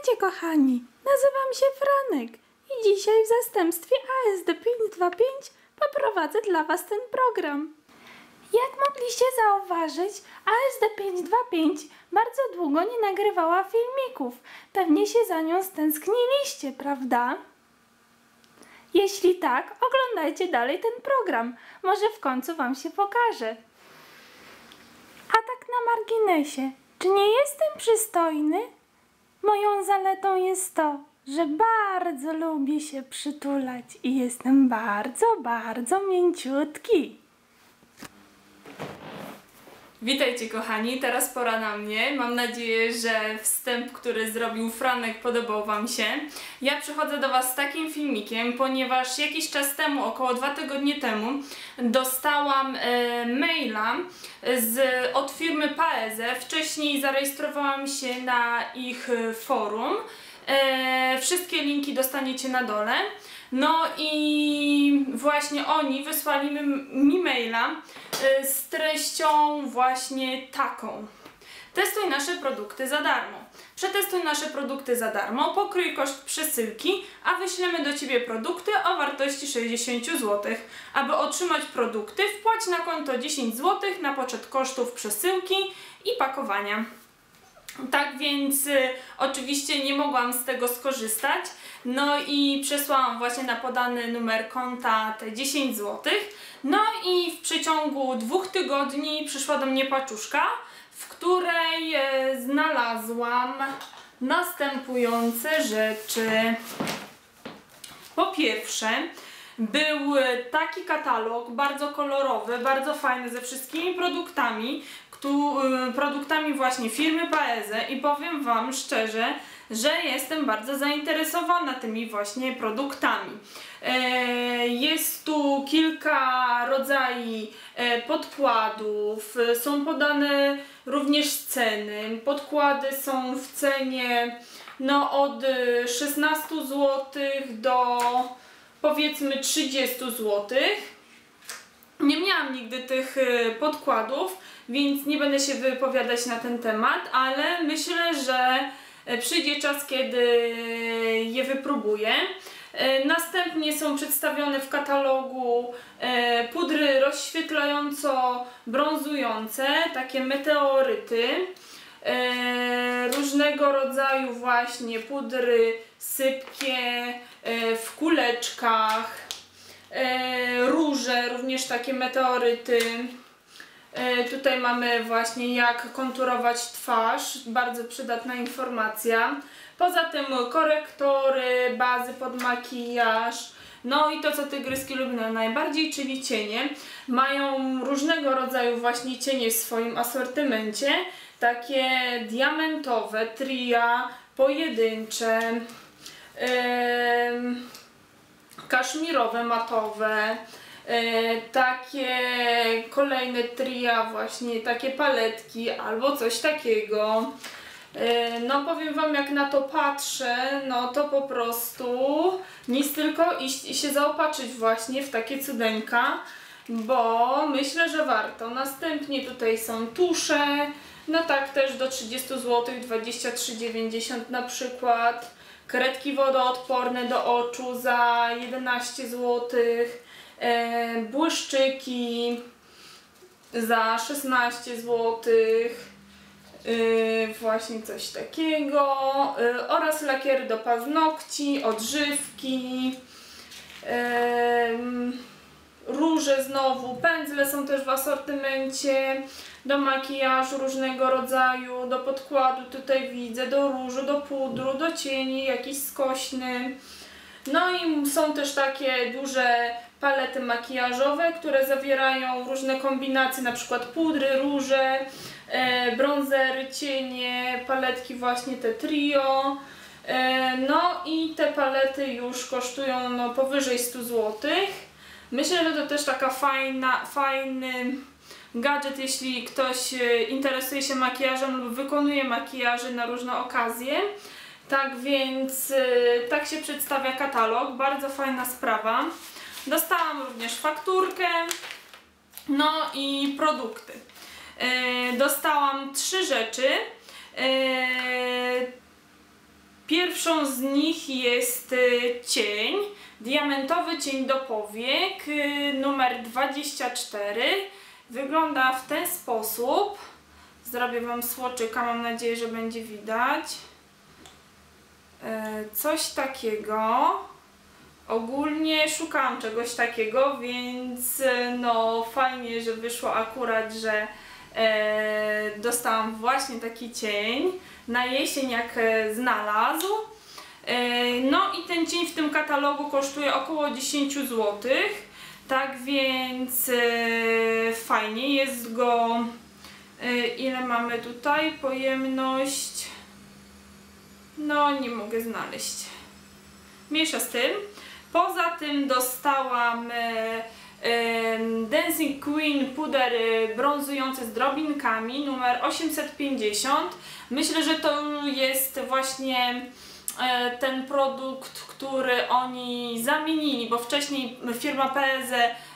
Witajcie kochani, nazywam się Franek i dzisiaj w zastępstwie ASD 525 poprowadzę dla Was ten program. Jak mogliście zauważyć, ASD 525 bardzo długo nie nagrywała filmików. Pewnie się za nią stęskniliście, prawda? Jeśli tak, oglądajcie dalej ten program. Może w końcu Wam się pokaże. A tak na marginesie, czy nie jestem przystojny? Moją zaletą jest to, że bardzo lubię się przytulać i jestem bardzo, bardzo mięciutki. Witajcie kochani, teraz pora na mnie. Mam nadzieję, że wstęp, który zrobił Franek podobał Wam się. Ja przychodzę do Was z takim filmikiem, ponieważ jakiś czas temu, około dwa tygodnie temu, dostałam e, maila z, od firmy Paeze. Wcześniej zarejestrowałam się na ich e, forum. E, wszystkie linki dostaniecie na dole. No i właśnie oni wysłali mi, maila z treścią właśnie taką. Testuj nasze produkty za darmo. Przetestuj nasze produkty za darmo, pokryj koszt przesyłki, a wyślemy do Ciebie produkty o wartości 60 zł. Aby otrzymać produkty, wpłać na konto 10 zł na poczet kosztów przesyłki i pakowania. Tak więc y, oczywiście nie mogłam z tego skorzystać. No i przesłałam właśnie na podany numer konta te 10 zł. No i w przeciągu dwóch tygodni przyszła do mnie paczuszka, w której e, znalazłam następujące rzeczy. Po pierwsze, był taki katalog, bardzo kolorowy, bardzo fajny, ze wszystkimi produktami, produktami właśnie firmy Paeze i powiem Wam szczerze, że jestem bardzo zainteresowana tymi właśnie produktami. E, jest tu kilka rodzajów e, podkładów, są podane również ceny. Podkłady są w cenie no, od 16 zł do powiedzmy 30 zł. Nie miałam nigdy tych e, podkładów, więc nie będę się wypowiadać na ten temat, ale myślę, że e, przyjdzie czas, kiedy je wypróbuję. Następnie są przedstawione w katalogu pudry rozświetlająco-brązujące, takie meteoryty, różnego rodzaju właśnie pudry sypkie w kuleczkach, również takie meteoryty. E, tutaj mamy właśnie jak konturować twarz, bardzo przydatna informacja. Poza tym korektory, bazy pod makijaż, no i to co tygryski lubią najbardziej, czyli cienie. Mają różnego rodzaju właśnie cienie w swoim asortymencie. Takie diamentowe, tria, pojedyncze, yy, kaszmirowe, matowe, takie kolejne tria, właśnie takie paletki albo coś takiego. E, no powiem Wam, jak na to patrzę, no to po prostu nic tylko iść i się zaopatrzyć właśnie w takie cudeńka, bo myślę, że warto. Następnie tutaj są tusze, no tak też do 30 zł, 23,90 na przykład. Kredki wodoodporne do oczu za 11 złotych e, błyszczyki za 16 zł, e, właśnie coś takiego, e, oraz lakiery do paznokci, odżywki, e, róże znowu, pędzle są też w asortymencie, do makijażu różnego rodzaju, do podkładu tutaj widzę, do różu, do pudru, do cieni, jakiś skośny. No i są też takie duże palety makijażowe, które zawierają różne kombinacje, na przykład pudry, róże, e, bronzery, cienie, paletki właśnie te trio. E, no i te palety już kosztują no, powyżej 100 zł. Myślę, że to też taka fajna, fajny gadżet, jeśli ktoś e, interesuje się makijażem lub wykonuje makijaże na różne okazje. Tak więc e, tak się przedstawia katalog, bardzo fajna sprawa. Dostałam również fakturkę, no i produkty. Yy, dostałam trzy rzeczy. Yy, Pierwszą z nich jest y, cień, diamentowy cień do powiek, numer 24. Wygląda w ten sposób. Zrobię Wam słoczyka, mam nadzieję, że będzie widać. E, Coś takiego. Ogólnie szukałam czegoś takiego, więc e, no fajnie, że wyszło akurat, że e, dostałam właśnie taki cień na jesień jak e, znalazł. E, no i ten cień w tym katalogu kosztuje około 10 zł. Tak więc e, fajnie jest go. E, ile mamy tutaj? Pojemność. No, nie mogę znaleźć. Mniejsza z tym. Poza tym dostałam e, em, Dancing Queen puder e, brązujący z drobinkami numer 850. Myślę, że to jest właśnie e, ten produkt, który oni zamienili, bo wcześniej firma PZ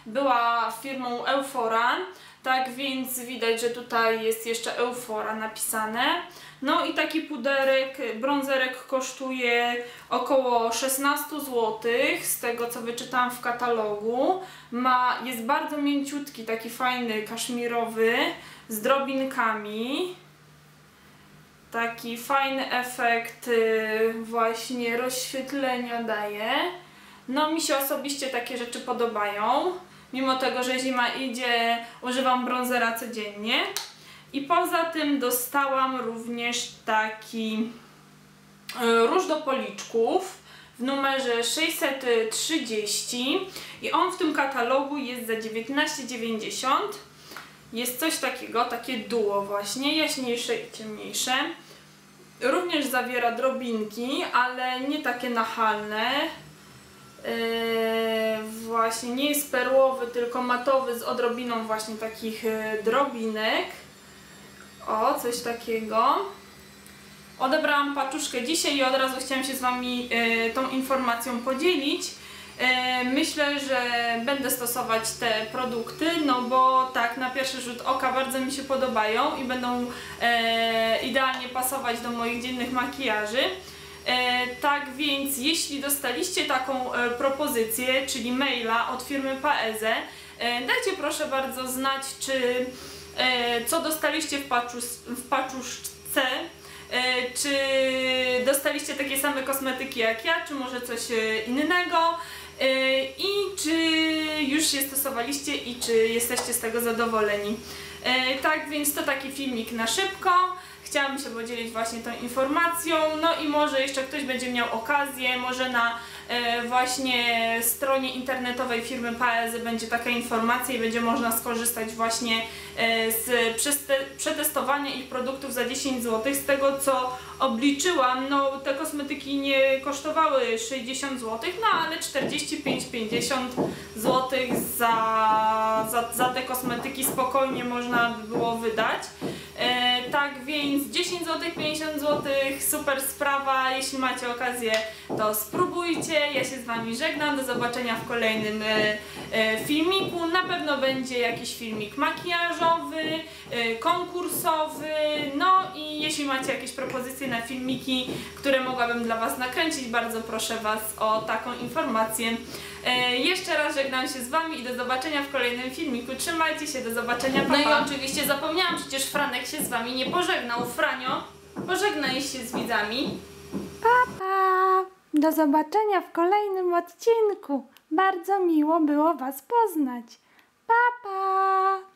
była firmą Eufora. Tak więc widać, że tutaj jest jeszcze Eufora napisane. No i taki puderek, brązerek kosztuje około 16 zł, z tego co wyczytałam w katalogu. Ma, jest bardzo mięciutki, taki fajny, kaszmirowy, z drobinkami. Taki fajny efekt y, właśnie rozświetlenia daje. No mi się osobiście takie rzeczy podobają. Mimo tego, że zima idzie, używam brązera codziennie. I poza tym dostałam również taki e, róż do policzków w numerze 630 i on w tym katalogu jest za 19,90. Jest coś takiego, takie duo właśnie, jaśniejsze i ciemniejsze. Również zawiera drobinki, ale nie takie nachalne. Yy, właśnie nie jest perłowy, tylko matowy z odrobiną właśnie takich yy, drobinek. O, coś takiego. Odebrałam paczuszkę dzisiaj i od razu chciałam się z Wami yy, tą informacją podzielić. Yy, myślę, że będę stosować te produkty, no bo tak na pierwszy rzut oka bardzo mi się podobają i będą idealnie pasować do moich dziennych makijaży. E, tak więc jeśli dostaliście taką e, propozycję, czyli maila od firmy Paeze, e, dajcie proszę bardzo znać, czy co dostaliście w, paczus, w paczuszce, czy dostaliście takie same kosmetyki jak ja, czy może coś innego i czy już je stosowaliście i czy jesteście z tego zadowoleni. Tak więc to taki filmik na szybko. Chciałam się podzielić właśnie tą informacją, no i może jeszcze ktoś będzie miał okazję, może na e, właśnie stronie internetowej firmy PAEZ będzie taka informacja i będzie można skorzystać właśnie e, z przetestowania ich produktów za 10 zł. Z tego co obliczyłam, no te kosmetyki nie kosztowały 60 zł, no ale 45-50 zł za, za, za te kosmetyki spokojnie można by było wydać. Tak więc 10 zł, 50 zł, super sprawa. Jeśli macie okazję, to spróbujcie. Ja się z Wami żegnam. Do zobaczenia w kolejnym e, e, filmiku. Na pewno będzie jakiś filmik makijażowy, e, konkursowy. No i jeśli macie jakieś propozycje na filmiki, które mogłabym dla Was nakręcić, bardzo proszę Was o taką informację. E, jeszcze raz żegnam się z Wami i do zobaczenia w kolejnym filmiku. Trzymajcie się, do zobaczenia. Pa, no i oczywiście zapomniałam, przecież Franek się z Wami nie pożegnał. Franio, pożegnaj się z widzami. Pa, pa! Do zobaczenia w kolejnym odcinku. Bardzo miło było Was poznać. Pa, pa!